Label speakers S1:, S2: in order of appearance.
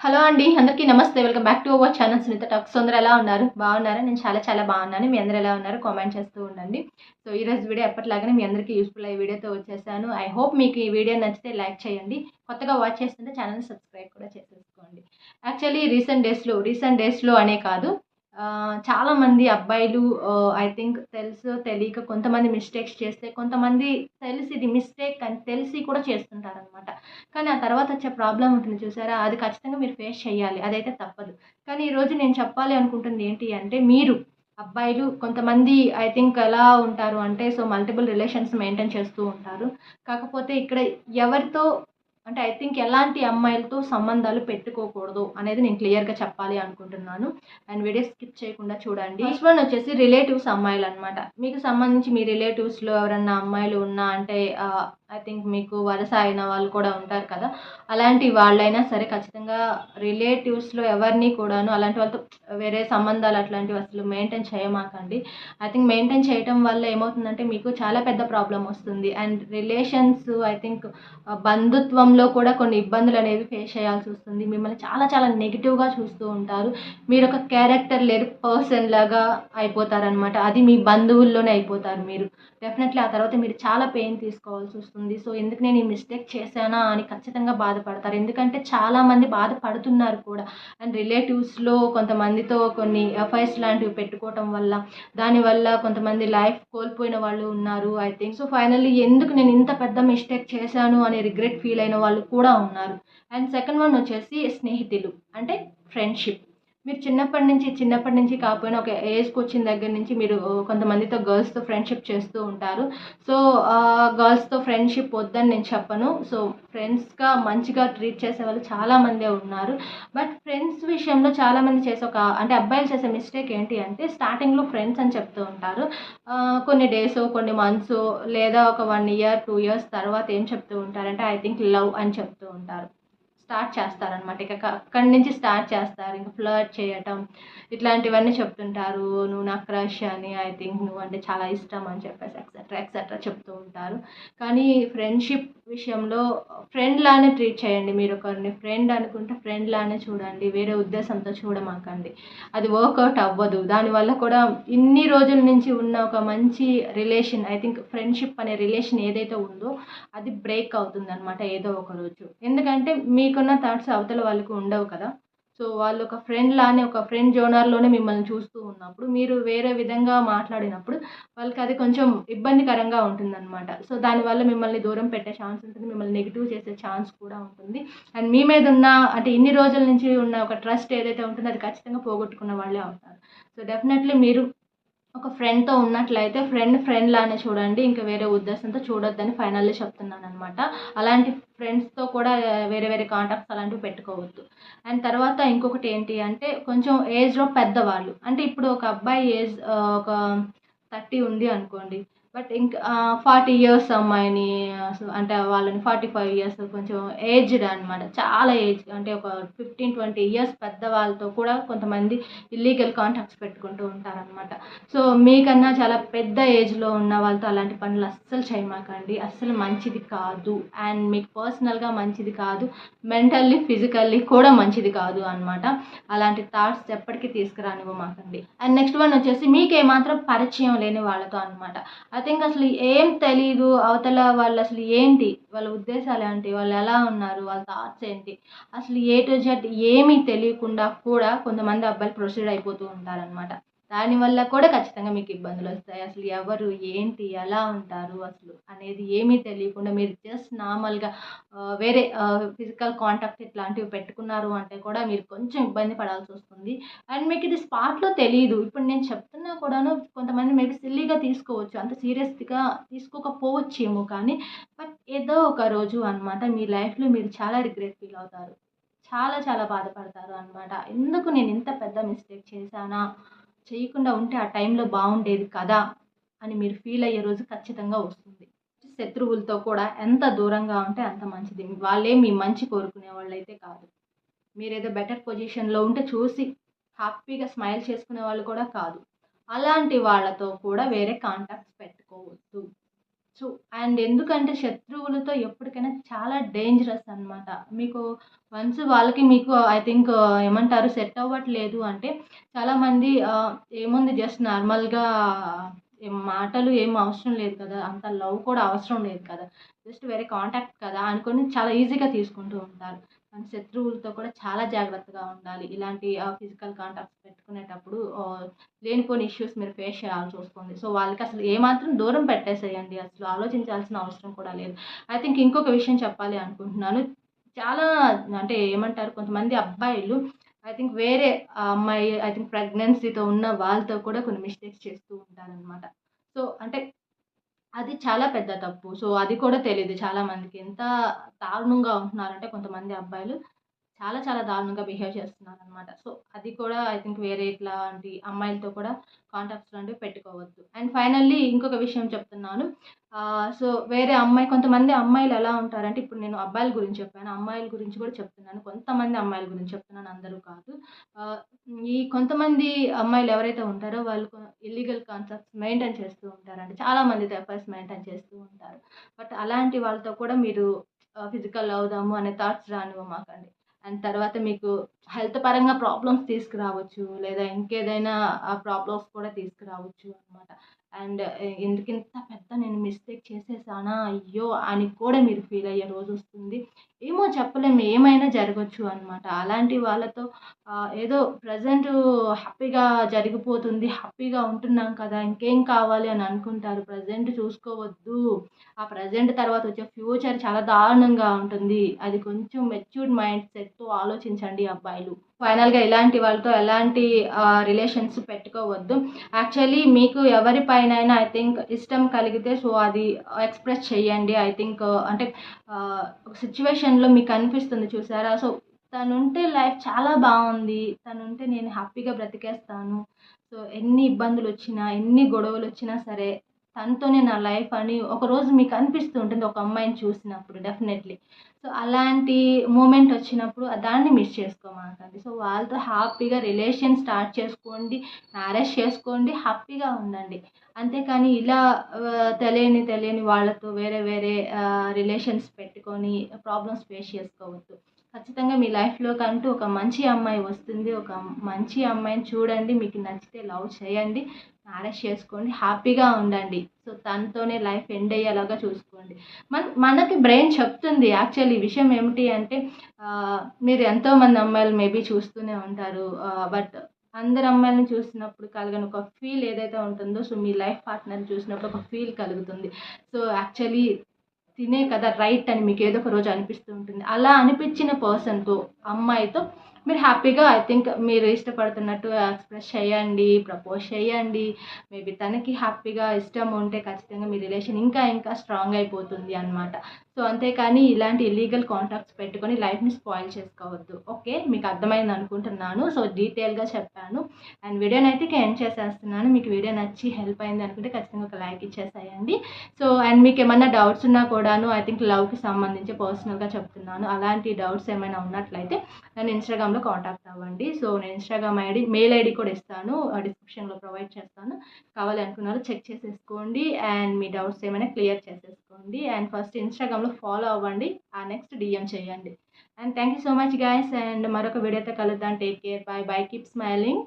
S1: Hello అండి అందరికీ నమస్తే. Welcome back to our channel Sunitha talks. అందరూ ఎలా ఉన్నారు? బాగున్నారా? నేను చాలా చాలా బాగున్నాను. మీ అందరూ ఎలా ఉన్నారు? కామెంట్ చేస్తూ ఉండండి. సో ఈరోజు వీడియో ఎప్పటిలాగానే మీ అందరికీ యూస్ఫుల్ అయ్యే వీడియోతో వచ్చేసాను. ఐ హోప్ మీకు ఈ వీడియో నచ్చితే లైక్ చేయండి. కొత్తగా వాచ్ చేస్తుంటే ఛానల్ సబ్స్క్రైబ్ కూడా చేసేసుకోండి. యాక్చువల్లీ రీసెంట్ డేస్లో రీసెంట్ డేస్లో అనే కాదు. చాలామంది అబ్బాయిలు ఐ థింక్ తెలుసు తెలియక కొంతమంది మిస్టేక్స్ చేస్తే కొంతమంది తెలిసి ఇది మిస్టేక్ అని తెలిసి కూడా చేస్తుంటారు అనమాట కానీ ఆ తర్వాత వచ్చే ప్రాబ్లం ఉంటుంది చూసారా? అది ఖచ్చితంగా మీరు ఫేస్ చేయాలి. అదైతే తప్పదు. కానీ ఈరోజు నేను చెప్పాలి అనుకుంటుంది ఏంటి అంటే మీరు అబ్బాయిలు కొంతమంది ఐ థింక్ ఎలా ఉంటారు అంటే సో మల్టిపుల్ రిలేషన్స్ మెయింటైన్ చేస్తూ ఉంటారు. కాకపోతే ఇక్కడ ఎవరితో అంటే ఐ థింక్ ఎలాంటి అమ్మాయిలతో సంబంధాలు పెట్టుకోకూడదు అనేది నేను క్లియర్గా చెప్పాలి అనుకుంటున్నాను. అండ్ వీడియో స్కిప్ చేయకుండా చూడండి. ఫస్ట్ వన్ వచ్చేసి రిలేటివ్స్ అమ్మాయిలు అనమాట మీకు సంబంధించి మీ రిలేటివ్స్లో ఎవరన్నా అమ్మాయిలు ఉన్నా అంటే ఐ థింక్ మీకు వరస అయిన వాళ్ళు కూడా ఉంటారు కదా. అలాంటి వాళ్ళైనా సరే ఖచ్చితంగా రిలేటివ్స్లో ఎవరిని కూడాను అలాంటి వాళ్ళతో వేరే సంబంధాలు అట్లాంటివి అసలు మెయింటైన్ చేయమాకండి. ఐ థింక్ మెయింటైన్ చేయటం వల్ల ఏమవుతుందంటే మీకు చాలా పెద్ద ప్రాబ్లం వస్తుంది. అండ్ రిలేషన్స్ ఐ థింక్ బంధుత్వంలో కూడా కొన్ని ఇబ్బందులు అనేవి ఫేస్ చేయాల్సి వస్తుంది. మిమ్మల్ని చాలా చాలా నెగిటివ్గా చూస్తూ ఉంటారు. మీరు ఒక క్యారెక్టర్ లేని పర్సన్ లాగా అయిపోతారనమాట అది మీ బంధువుల్లోనే అయిపోతారు మీరు. డెఫినెట్లీ ఆ తర్వాత మీరు చాలా పెయిన్ తీసుకోవాల్సి వస్తుంది. సో ఎందుకు నేను ఈ మిస్టేక్ చేశానా అని ఖచ్చితంగా బాధపడతారు. ఎందుకంటే చాలామంది బాధపడుతున్నారు కూడా. అండ్ రిలేటివ్స్లో కొంతమందితో కొన్ని ఎఫ్ఐఎస్ లాంటివి పెట్టుకోవటం వల్ల దానివల్ల కొంతమంది లైఫ్ కోల్పోయిన వాళ్ళు ఉన్నారు ఐ థింక్. సో ఫైనల్లీ ఎందుకు నేను ఇంత పెద్ద మిస్టేక్ చేశాను అని రిగ్రెట్ ఫీల్ అయిన వాళ్ళు కూడా ఉన్నారు. అండ్ సెకండ్ వన్ వచ్చేసి స్నేహితులు అంటే ఫ్రెండ్షిప్. మీరు చిన్నప్పటి నుంచి చిన్నప్పటి నుంచి కాకపోయినా ఒక ఏజ్కి వచ్చిన దగ్గర నుంచి మీరు కొంతమందితో గర్ల్స్తో ఫ్రెండ్షిప్ చేస్తూ ఉంటారు. సో గర్ల్స్తో ఫ్రెండ్షిప్ వద్దని నేను చెప్పను. సో ఫ్రెండ్స్గా మంచిగా ట్రీట్ చేసే వాళ్ళు చాలామందే ఉన్నారు. బట్ ఫ్రెండ్స్ విషయంలో చాలామంది చేసే ఒక అంటే అబ్బాయిలు చేసే మిస్టేక్ ఏంటి అంటే స్టార్టింగ్లో ఫ్రెండ్స్ అని చెప్తూ ఉంటారు. కొన్ని డేస్ కొన్ని మంత్స్ లేదా ఒక వన్ ఇయర్ టూ ఇయర్స్ తర్వాత ఏం చెప్తూ ఉంటారంటే ఐ థింక్ లవ్ అని చెప్తూ ఉంటారు. స్టార్ట్ చేస్తారనమాట ఇక అక్కడి నుంచి స్టార్ట్ చేస్తారు. ఇంకా ఫ్లర్ట్ చేయటం ఇట్లాంటివన్నీ చెప్తుంటారు. నువ్వు నా క్రష్ అని ఐ థింక్ నువ్వు అంటే చాలా ఇష్టం అని చెప్పేసి ఎక్సెట్రా ఎక్సెట్రా చెప్తూ ఉంటారు. కానీ ఫ్రెండ్షిప్ విషయంలో ఫ్రెండ్ లానే ట్రీట్ చేయండి మీరు ఒకరిని. ఫ్రెండ్ అనుకుంటే ఫ్రెండ్ లానే చూడండి. వేరే ఉద్దేశంతో చూడమాకండి. అది వర్కౌట్ అవ్వదు. దానివల్ల కూడా ఇన్ని రోజుల నుంచి ఉన్న ఒక మంచి రిలేషన్ ఐ థింక్ ఫ్రెండ్షిప్ అనే రిలేషన్ ఏదైతే ఉందో అది బ్రేక్ అవుతుంది అనమాట ఏదో ఒక రోజు. ఎందుకంటే మీకు మీకున్న థాట్స్ అవతల వాళ్ళకి ఉండవు కదా. సో వాళ్ళు ఒక ఫ్రెండ్ లానే ఒక ఫ్రెండ్ జోనర్లోనే మిమ్మల్ని చూస్తూ ఉన్నప్పుడు మీరు వేరే విధంగా మాట్లాడినప్పుడు వాళ్ళకి అది కొంచెం ఇబ్బందికరంగా ఉంటుందన్నమాట. సో దానివల్ల మిమ్మల్ని దూరం పెట్టే ఛాన్స్ ఉంటుంది మిమ్మల్ని నెగిటివ్ చేసే ఛాన్స్ కూడా ఉంటుంది. అండ్ మీ మీద ఉన్న అంటే ఇన్ని రోజుల నుంచి ఉన్న ఒక ట్రస్ట్ ఏదైతే ఉంటుందో అది ఖచ్చితంగా పోగొట్టుకున్న వాళ్ళే అవుతారు. సో డెఫినెట్లీ మీరు ఒక ఫ్రెండ్తో ఉన్నట్లయితే ఫ్రెండ్ ఫ్రెండ్ లానే చూడండి ఇంకా వేరే ఉద్దేశంతో చూడొద్దని ఫైనల్లీ చెప్తున్నాను అనమాట అలాంటి ఫ్రెండ్స్తో కూడా వేరే వేరే కాంటాక్ట్స్ అలాంటివి పెట్టుకోవద్దు. అండ్ తర్వాత ఇంకొకటి ఏంటి అంటే కొంచెం ఏజ్లో పెద్దవాళ్ళు. అంటే ఇప్పుడు ఒక అబ్బాయి ఏజ్ ఒక థర్టీ ఉంది అనుకోండి. బట్ ఇంకా ఫార్టీ ఇయర్స్ అమ్మాయిని అసలు అంటే వాళ్ళని ఫార్టీ ఫైవ్ ఇయర్స్ కొంచెం ఏజ్డ్ అనమాట చాలా ఏజ్ అంటే ఒక ఫిఫ్టీన్ ట్వంటీ ఇయర్స్ పెద్ద వాళ్ళతో కూడా కొంతమంది ఇల్లీగల్ కాంటాక్ట్స్ పెట్టుకుంటూ ఉంటారనమాట సో మీకన్నా చాలా పెద్ద ఏజ్లో ఉన్న వాళ్ళతో అలాంటి పనులు అస్సలు చేయమాకండి. అస్సలు మంచిది కాదు. అండ్ మీకు పర్సనల్గా మంచిది కాదు. మెంటల్లీ ఫిజికల్లీ కూడా మంచిది కాదు అనమాట అలాంటి థాట్స్ ఎప్పటికీ తీసుకురానివ్వమాకండి. అండ్ నెక్స్ట్ వన్ వచ్చేసి మీకు ఏమాత్రం పరిచయం లేని వాళ్ళతో అనమాట అయితే థింక్ అసలు ఏం తెలీదు. అవతల వాళ్ళు అసలు ఏంటి? వాళ్ళ ఉద్దేశాలు ఏంటి? వాళ్ళు ఎలా ఉన్నారు? వాళ్ళ థాట్స్ ఏంటి? అసలు ఏ టు జెడ్ ఏమీ తెలియకుండా కూడా కొంతమంది అబ్బాయిలు ప్రొసీడ్ అయిపోతూ ఉంటారనమాట దానివల్ల కూడా ఖచ్చితంగా మీకు ఇబ్బందులు వస్తాయి. అసలు ఎవరు ఏంటి ఎలా ఉంటారు అసలు అనేది ఏమీ తెలియకుండా మీరు జస్ట్ నార్మల్గా వేరే ఫిజికల్ కాంటాక్ట్ ఇట్లాంటివి పెట్టుకున్నారు అంటే కూడా మీరు కొంచెం ఇబ్బంది పడాల్సి వస్తుంది. అండ్ మీకు ఇది స్పాట్లో తెలియదు ఇప్పుడు నేను చెప్తున్నా కూడాను కొంతమంది మేబీ సిల్లీగా తీసుకోవచ్చు. అంత సీరియస్గా తీసుకోకపోవచ్చేమో కానీ బట్ ఏదో ఒక రోజు అనమాట మీ లైఫ్లో మీరు చాలా రిగ్రెట్ ఫీల్ అవుతారు. చాలా చాలా బాధపడతారు అనమాట ఎందుకు నేను ఇంత పెద్ద మిస్టేక్ చేశానా? చేయకుండా ఉంటే ఆ టైంలో బాగుండేది కదా అని మీరు ఫీల్ అయ్యే రోజు ఖచ్చితంగా వస్తుంది. శత్రువులతో కూడా ఎంత దూరంగా ఉంటే అంత మంచిది. వాళ్ళే మీ మంచి కోరుకునే వాళ్ళు అయితే కాదు. మీరు ఏదో బెటర్ పొజిషన్లో ఉంటే చూసి హ్యాపీగా స్మైల్ చేసుకునే వాళ్ళు కూడా కాదు. అలాంటి వాళ్ళతో కూడా వేరే కాంటాక్ట్స్ పెట్టుకోవద్దు. సో అండ్ ఎందుకంటే శత్రువులతో ఎప్పటికైనా చాలా డేంజరస్ అనమాట మీకు వన్స్ వాళ్ళకి మీకు ఐ థింక్ ఏమంటారు సెట్ అవ్వట్లేదు అంటే చాలామంది ఏముంది జస్ట్ నార్మల్గా ఏం మాటలు ఏం అవసరం లేదు కదా. అంత లవ్ కూడా అవసరం లేదు కదా. జస్ట్ వేరే కాంటాక్ట్ కదా అనుకొని చాలా ఈజీగా తీసుకుంటూ ఉంటారు. మన శత్రువులతో కూడా చాలా జాగ్రత్తగా ఉండాలి. ఇలాంటి ఫిజికల్ కాంటాక్ట్స్ పెట్టుకునేటప్పుడు లేనిపోని ఇష్యూస్ మీరు ఫేస్ చేయాల్సి వస్తుంది. సో వాళ్ళకి అసలు ఏమాత్రం దూరం పెట్టేసేయండి. అసలు ఆలోచించాల్సిన అవసరం కూడా లేదు. ఐ థింక్ ఇంకొక విషయం చెప్పాలి అనుకుంటున్నాను. చాలా అంటే ఏమంటారు కొంతమంది అబ్బాయిలు ఐ థింక్ వేరే అమ్మాయి ఐ థింక్ ప్రెగ్నెన్సీతో ఉన్న వాళ్ళతో కూడా కొన్ని మిస్టేక్స్ చేస్తూ ఉంటారనమాట సో అంటే అది చాలా పెద్ద తప్పు. సో అది కూడా తెలియదు చాలా మందికి. ఎంత దారుణంగా ఉంటున్నారంటే కొంతమంది అబ్బాయిలు. చాలా చాలా దారుణంగా బిహేవ్ చేస్తున్నారు అనమాట సో అది కూడా ఐ థింక్ వేరే ఇట్లాంటి అమ్మాయిలతో కూడా కాంటాక్ట్స్ లాంటివి పెట్టుకోవద్దు. అండ్ ఫైనల్లీ ఇంకొక విషయం చెప్తున్నాను. సో వేరే అమ్మాయి కొంతమంది అమ్మాయిలు ఎలా ఉంటారంటే ఇప్పుడు నేను అబ్బాయిల గురించి చెప్పాను. అమ్మాయిల గురించి కూడా చెప్తున్నాను. కొంతమంది అమ్మాయిల గురించి చెప్తున్నాను అందరూ కాదు. ఈ కొంతమంది అమ్మాయిలు ఎవరైతే ఉంటారో వాళ్ళు ఇల్లీగల్ కాన్సెప్ట్స్ మెయింటైన్ చేస్తూ ఉంటారంటే చాలామంది మంది మెయింటైన్ చేస్తూ ఉంటారు. బట్ అలాంటి వాళ్ళతో కూడా మీరు ఫిజికల్ అవుదాము అనే థాట్స్ రానివ్వమాకండి. అండ్ తర్వాత మీకు హెల్త్ పరంగా ప్రాబ్లమ్స్ తీసుకురావచ్చు లేదా ఇంకేదైనా ప్రాబ్లమ్స్ కూడా తీసుకురావచ్చు అనమాట అండ్ ఎందుకు ఇంత పెద్ద నేను మిస్టేక్ చేసేసానా? అయ్యో! అని కూడా మీరు ఫీల్ అయ్యే రోజు వస్తుంది. ఏమో చెప్పలేము ఏమైనా జరగచ్చు అనమాట అలాంటి వాళ్ళతో ఏదో ప్రజెంట్ హ్యాపీగా జరిగిపోతుంది హ్యాపీగా ఉంటున్నాం కదా ఇంకేం కావాలి అని అనుకుంటారు. ప్రజెంట్ చూసుకోవద్దు. ఆ ప్రజెంట్ తర్వాత వచ్చే ఫ్యూచర్ చాలా దారుణంగా ఉంటుంది. అది కొంచెం మెచ్యూర్డ్ మైండ్ సెట్తో ఆలోచించండి అబ్బాయి. అబ్బాయిలు ఫైనల్గా ఇలాంటి వాళ్ళతో ఎలాంటి రిలేషన్స్ పెట్టుకోవద్దు. యాక్చువల్లీ మీకు ఎవరిపైన ఐ థింక్ ఇష్టం కలిగితే సో అది ఎక్స్ప్రెస్ చేయండి ఐ థింక్ అంటే ఒక సిచ్యువేషన్లో మీకు అనిపిస్తుంది చూసారా? సో తనుంటే లైఫ్ చాలా బాగుంది. తనుంటే నేను హ్యాపీగా బ్రతికేస్తాను. సో ఎన్ని ఇబ్బందులు వచ్చినా ఎన్ని గొడవలు వచ్చినా సరే తనతోనే నా లైఫ్ అని ఒకరోజు మీకు అనిపిస్తూ ఉంటుంది ఒక అమ్మాయిని చూసినప్పుడు డెఫినెట్లీ సో అలాంటి మూమెంట్ వచ్చినప్పుడు దాన్ని మిస్ చేసుకోమాకండి. సో వాళ్ళతో హ్యాపీగా రిలేషన్ స్టార్ట్ చేసుకోండి మ్యారేజ్ చేసుకోండి హ్యాపీగా ఉండండి. అంతేకాని ఇలా తెలియని తెలియని వాళ్ళతో వేరే వేరే రిలేషన్స్ పెట్టుకొని ప్రాబ్లమ్స్ ఫేస్ చేసుకోవద్దు. ఖచ్చితంగా మీ లైఫ్లోకి అంటూ ఒక మంచి అమ్మాయి వస్తుంది. ఒక మంచి అమ్మాయిని చూడండి. మీకు నచ్చితే లవ్ చేయండి. మ్యారేజ్ చేసుకోండి. హ్యాపీగా ఉండండి. సో తనతోనే లైఫ్ ఎండ్ అయ్యేలాగా చూసుకోండి. మన మనకి బ్రెయిన్ చెప్తుంది. యాక్చువల్లీ ఈ విషయం ఏమిటి అంటే మీరు ఎంతోమంది అమ్మాయిలు మేబీ చూస్తూనే ఉంటారు. బట్ అందరు అమ్మాయిలను చూసినప్పుడు కలగని ఒక ఫీల్ ఏదైతే ఉంటుందో సో మీ లైఫ్ పార్ట్నర్ చూసినప్పుడు ఒక ఫీల్ కలుగుతుంది. సో యాక్చువల్లీ తినే కదా రైట్ అని మీకు ఏదో ఒక రోజు అనిపిస్తూ ఉంటుంది. అలా అనిపించిన పర్సన్తో అమ్మాయితో మీరు హ్యాపీగా ఐ థింక్ మీరు ఇష్టపడుతున్నట్టు ఎక్స్ప్రెస్ చేయండి ప్రపోజ్ చేయండి. మేబీ తనకి హ్యాపీగా ఇష్టం ఉంటే ఖచ్చితంగా మీ రిలేషన్ ఇంకా ఇంకా స్ట్రాంగ్ అయిపోతుంది అనమాట సో అంతేకాని ఇలాంటి ఇల్లీగల్ కాంట్రాక్ట్స్ పెట్టుకొని లైఫ్ని స్పాయిల్ చేసుకోవద్దు. ఓకే? మీకు అర్థమైంది అనుకుంటున్నాను. సో డీటెయిల్గా చెప్పాను. అండ్ వీడియోని అయితే ఎండ్ చేసేస్తున్నాను. మీకు వీడియో నచ్చి హెల్ప్ అయింది అనుకుంటే ఖచ్చితంగా ఒక లైక్ ఇచ్చేసేయండి. సో అండ్ మీకు ఏమైనా డౌట్స్ ఉన్నా కూడాను ఐ థింక్ లవ్కి సంబంధించి పర్సనల్గా చెప్తున్నాను. అలాంటి డౌట్స్ ఏమైనా ఉన్నట్లయితే నన్ను ఇన్స్టాగ్రామ్లో కాంటాక్ట్ అవ్వండి. సో నేను ఇన్స్టాగ్రామ్ ఐడి మెయిల్ ఐడి కూడా ఇస్తాను. డిస్క్రిప్షన్లో ప్రొవైడ్ చేస్తాను. కావాలనుకున్నారు చెక్ చేసేసుకోండి. అండ్ మీ డౌట్స్ ఏమైనా క్లియర్ చేసేసుకోండి. అండ్ ఫస్ట్ ఇన్స్టాగ్రామ్లో ఫాలో అవ్వండి. ఆ నెక్స్ట్ డిఎం చేయండి. And thank you so much guys and మరొక వీడియోతో కలుద్దాం. Take care bye bye keep smiling